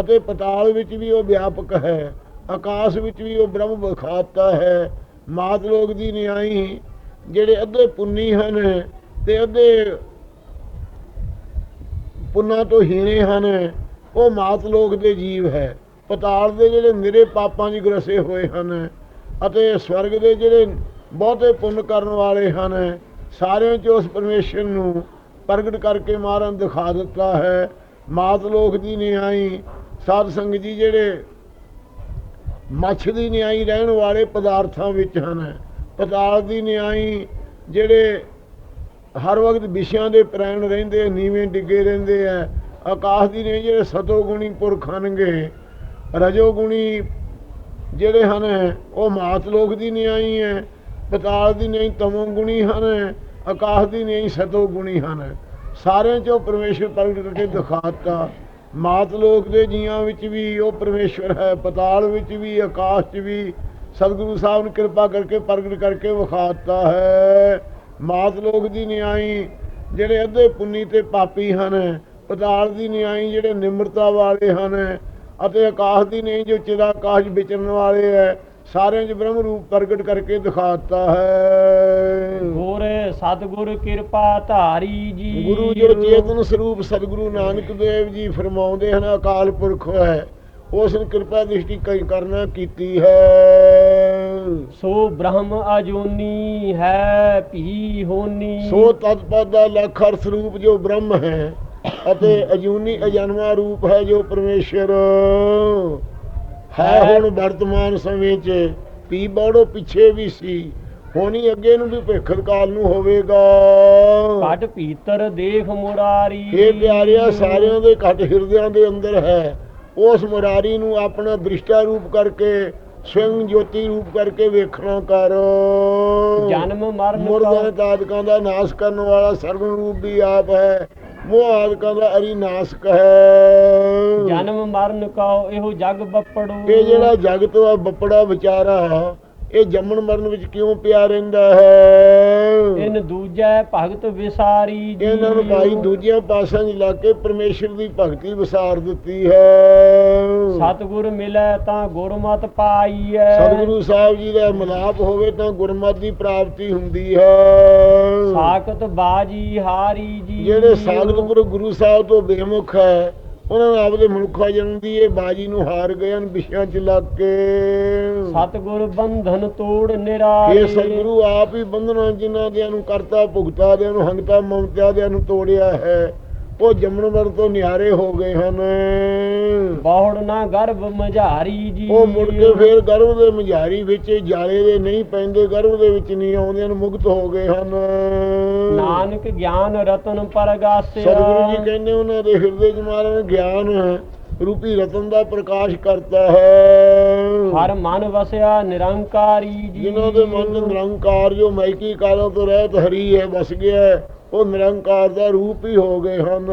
ਅਤੇ ਪਤਾਲ ਵਿੱਚ ਵੀ ਉਹ ਵਿਆਪਕ ਹੈ ਆਕਾਸ਼ ਵਿੱਚ ਵੀ ਉਹ ਬ੍ਰਹਮ ਵਿਖਾਤਾ ਹੈ। ਮਾਤ ਲੋਕ ਦੀ ਨਿਆਈ ਜਿਹੜੇ ਅੱਧੇ ਪੁੰਨੀ ਹਨ ਤੇ ਅੱਧੇ ਪੁੰਨਾ ਤੋਂ ਹੀਣੇ ਹਨ ਉਹ ਮਾਤ ਲੋਕ ਦੇ ਜੀਵ ਹੈ। ਪਤਾਲ ਦੇ ਜਿਹੜੇ ਨਿਰੇ ਪਾਪਾਂ ਦੀ ਗ੍ਰਸੇ ਹੋਏ ਹਨ ਅਤੇ ਸਵਰਗ ਦੇ ਜਿਹੜੇ ਬਹੁਤੇ ਪੁੰਨ ਕਰਨ ਵਾਲੇ ਹਨ, ਸਾਰਿਆਂ 'ਚ ਉਸ ਪਰਮੇਸ਼ਰ ਨੂੰ ਪ੍ਰਗਟ ਕਰਕੇ ਮਾਰਨ ਦਿਖਾ ਦਿੱਤਾ ਹੈ। ਮਾਤ ਲੋਕ ਦੀ ਨਿਆਈ, ਸਾਧ ਸੰਗਤ ਜੀ ਜਿਹੜੇ ਮੱਛ ਦੀ ਨਿਆਈ ਰਹਿਣ ਵਾਲੇ ਪਦਾਰਥਾਂ ਵਿੱਚ ਹਨ, ਪਤਾਲ ਦੀ ਨਿਆਈ ਜਿਹੜੇ ਹਰ ਵਕਤ ਵਿਸ਼ਿਆਂ ਦੇ ਪ੍ਰੈਣ ਰਹਿੰਦੇ, ਨੀਵੇਂ ਡਿੱਗੇ ਰਹਿੰਦੇ ਆ ਆਕਾਸ਼ ਦੀ ਨਿਆਈ ਜਿਹੜੇ ਸਤੋ ਗੁਣੀ ਪੁਰਖ ਹਨਗੇ ਰਜੋ ਗੁਣੀ ਜਿਹੜੇ ਹਨ, ਉਹ ਮਾਤ ਲੋਕ ਦੀ ਨਿਆਈ ਹੈ ਪਤਾਲ ਦੀ ਨਿਆਈ ਤਮੋ ਗੁਣੀ ਹਨ, ਆਕਾਸ਼ ਦੀ ਨਿਆਈ ਸਤੋ ਗੁਣੀ ਹਨ। ਸਾਰਿਆਂ ਚੋਂ ਪਰਮੇਸ਼ਰ ਪ੍ਰਗਟ ਕਰਕੇ ਦਿਖਾਤਾ। ਮਾਤ ਲੋਕ ਦੇ ਜੀਆਂ ਵਿੱਚ ਵੀ ਉਹ ਪਰਮੇਸ਼ਰ ਹੈ ਪਤਾਲ ਵਿੱਚ ਵੀ, ਆਕਾਸ਼ 'ਚ ਵੀ। ਸਤਿਗੁਰੂ ਸਾਹਿਬ ਨੇ ਕਿਰਪਾ ਕਰਕੇ ਪ੍ਰਗਟ ਕਰਕੇ ਵਿਖਾਤਾ ਹੈ। ਮਾਤ ਲੋਕ ਦੀ ਨਿਆਈ ਜਿਹੜੇ ਅੱਧੇ ਪੁੰਨੀ ਤੇ ਪਾਪੀ ਹਨ ਪਤਾਲ ਦੀ ਨਿਆਈ ਜਿਹੜੇ ਨਿਮਰਤਾ ਵਾਲੇ ਹਨ ਅਤੇ ਆਕਾਸ਼ ਦੀ ਨਹੀਂ ਜੋ ਚਿਦਾ ਆਕਾਸ਼ ਵਿਚਰਨ ਵਾਲੇ ਹੈ ਸਾਰਿਆਂ 'ਚ ਬ੍ਰਹਮ ਰੂਪ ਪ੍ਰਗਟ ਕਰਕੇ ਦਿਖਾਤਾ ਹੈ। ਗੁਰ ਸਤਿਗੁਰ ਕਿਰਪਾ ਧਾਰੀ ਜੀ। ਗੁਰੂ ਜੋ ਚੇਤਨ ਸਰੂਪ ਸਤਿਗੁਰੂ ਨਾਨਕ ਦੇਵ ਜੀ ਫਰਮਾਉਂਦੇ ਹਨ ਅਕਾਲ ਪੁਰਖ ਹੈ ਉਸ ਨੇ ਕਿਰਪਾ ਦ੍ਰਿਸ਼ਟੀ ਕਈ ਕਰਨਾ ਕੀਤੀ ਹੈ। ਸੋ ਬ੍ਰਹਮ ਅਜੂਨੀ ਹੈ ਭੀ ਹੋਨੀ। ਸੋ ਤਤਪਦ ਦਾ ਲੱਖ ਅਰਥ ਰੂਪ ਜੋ ਬ੍ਰਹਮ ਹੈ ਅਤੇ ਅਜੂਨੀ ਅਜਨਮਾ ਰੂਪ ਹੈ ਜੋ ਪਰਮੇਸ਼ਰ। ਹੈ ਹੁਣ ਵਰਤਮਾਨ ਸਮੇਂ 'ਚ ਪੀ ਬੜੋ ਪਿੱਛੇ ਵੀ ਸੀ ਹੋਣੀ ਅੱਗੇ ਨੂੰ ਵੀ ਭਿੱਖ ਕਾਲ ਨੂੰ ਹੋਵੇਗਾ। ਘਟ ਭੀਤਰ ਦੇਖ ਮੁਰਾਰੀ। ਇਹ ਪਿਆਰਿਆ ਸਾਰਿਆਂ ਦੇ ਘਟ ਹਿਰਦਿਆਂ ਦੇ ਅੰਦਰ ਹੈ। ਉਸ ਮੁਰਾਰੀ ਨੂੰ ਆਪਣਾ ਦ੍ਰਿਸ਼ਟਾ ਰੂਪ ਕਰਕੇ ਸਵਯੰ ਜੋਤੀ ਰੂਪ ਕਰਕੇ ਵੇਖਣਾ ਕਰ। ਜਨਮ ਮਰਨ ਮੁਰਦਾਂ ਕਾ- ਤੇ ਆਦਿਕਾਂ ਦਾ ਨਾਸ਼ ਕਰਨ ਵਾਲਾ ਸਰਵ ਰੂਪ ਵੀ ਆਪ ਹੈ। ਮੋਹ ਆਦਿਕਾਂ ਦਾ ਅਰੀ ਨਾਸ਼ਕ ਹੈ। ਜਨਮ ਮਰਨ ਕਉ ਇਹੋ ਜਗ ਬੱਪੜੋ। ਇਹ ਜਿਹੜਾ ਜਗਤ ਆ ਬੱਪੜਾ ਵਿਚਾਰਾ ਇਹ ਜੰਮਣ ਮਰਨ ਵਿੱਚ ਕਿਉਂ ਪਿਆ ਰਹਿੰਦਾ ਹੈ? ਇਨ ਦੂਜੈ ਭਗਤ ਵਿਸਾਰੀ ਜੀ ਇਹਨਾਂ ਨੂੰ ਭਾਈ ਦੂਜਿਆਂ ਪਾਸਾਂ 'ਚ ਲਾ ਕੇ ਪਰਮੇਸ਼ਰ ਦੀ ਭਗਤੀ ਵਿਸਾਰ ਦਿੱਤੀ ਹੈ। ਸਤਿਗੁਰ ਮਿਲੈ ਤਾਂ ਗੁਰਮਤਿ ਪਾਈਐ। ਸਤਿਗੁਰੂ ਸਾਹਿਬ ਜੀ ਦਾ ਮਿਲਾਪ ਹੋਵੇ ਤਾਂ ਗੁਰਮਤਿ ਦੀ ਪ੍ਰਾਪਤੀ ਹੁੰਦੀ ਹੈ। ਸਾਖਤ ਬਾਜੀ ਹਾਰੀ ਜੀ। ਜਿਹੜੇ ਸਾਗਤਪੁਰ ਗੁਰੂ ਸਾਹਿਬ ਤੋਂ ਬੇਮੁਖ ਹੈ ਉਹਨਾਂ ਨੇ ਆਪਦੇ ਮਨੁੱਖਾ ਜਨਮ ਦੀ ਇਹ ਬਾਜੀ ਨੂੰ ਹਾਰ ਗਏ ਹਨ ਵਿਸ਼ਿਆਂ 'ਚ ਲੱਗ ਕੇ। ਸਤਿਗੁਰ ਬੰਧਨ ਤੋੜ ਨਿਰਾਏ ਇਹ ਸਤਿਗੁਰੂ ਆਪ ਹੀ ਬੰਧਨਾਂ ਜਿਨ੍ਹਾਂ ਦੇ ਨੂੰ ਕਰਤਾ ਭੁਗਤਾ ਦੇ ਨੂੰ ਹੰਗਤਾ ਮਮਤਾ ਦੇ ਨੂੰ ਤੋੜਿਆ ਹੈ। ਉਹ ਜੰਮਣ ਮਰਨ ਤੋਂ ਨਿਹਾਰੇ ਹੋ ਗਏ ਹਨ। ਬਹੁੜ ਨਾ ਗਰਭ ਮਝਾਰੀ ਜੀ। ਉਹ ਮੁੜ ਕੇ ਫੇਰ ਗਰਭ ਦੇ ਮਝਾਰੀ ਵਿੱਚ ਜਾਲੇ ਦੇ ਨਹੀਂ ਪੈਂਦੇ ਗਰਭ ਦੇ ਵਿੱਚ ਨਹੀਂ ਆਉਂਦੇ ਹਨ ਮੁਕਤ ਹੋ ਗਏ ਹਨ। ਨਾਨਕ ਗਿਆਨ ਰਤਨ ਪਰਗਾਸਿਆ। ਸਤਿਗੁਰੂ ਜੀ ਕਹਿੰਦੇ ਉਹਨਾਂ ਦੇ ਹਿਰਦੇ 'ਚ ਮਹਾਰਾਜ ਗਿਆਨ ਰੂਪੀ ਰਤਨ ਦਾ ਪ੍ਰਕਾਸ਼ ਕਰਤਾ ਹੈ। ਹਰ ਮਨ ਵਸਿਆ ਨਿਰੰਕਾਰੀ ਜੀ। ਜਿਨ੍ਹਾਂ ਦੇ ਮਨ ਨਿਰੰਕਾਰ ਜੋ ਮਾਇਕੀ ਕਾਲਾਂ ਤੋਂ ਰਹਿਤ ਹਰੀ ਹੈ ਵਸ ਗਿਆ ਹੈ, ਉਹ ਨਿਰੰਕਾਰ ਦਾ ਰੂਪ ਹੀ ਹੋ ਗਏ ਹਨ।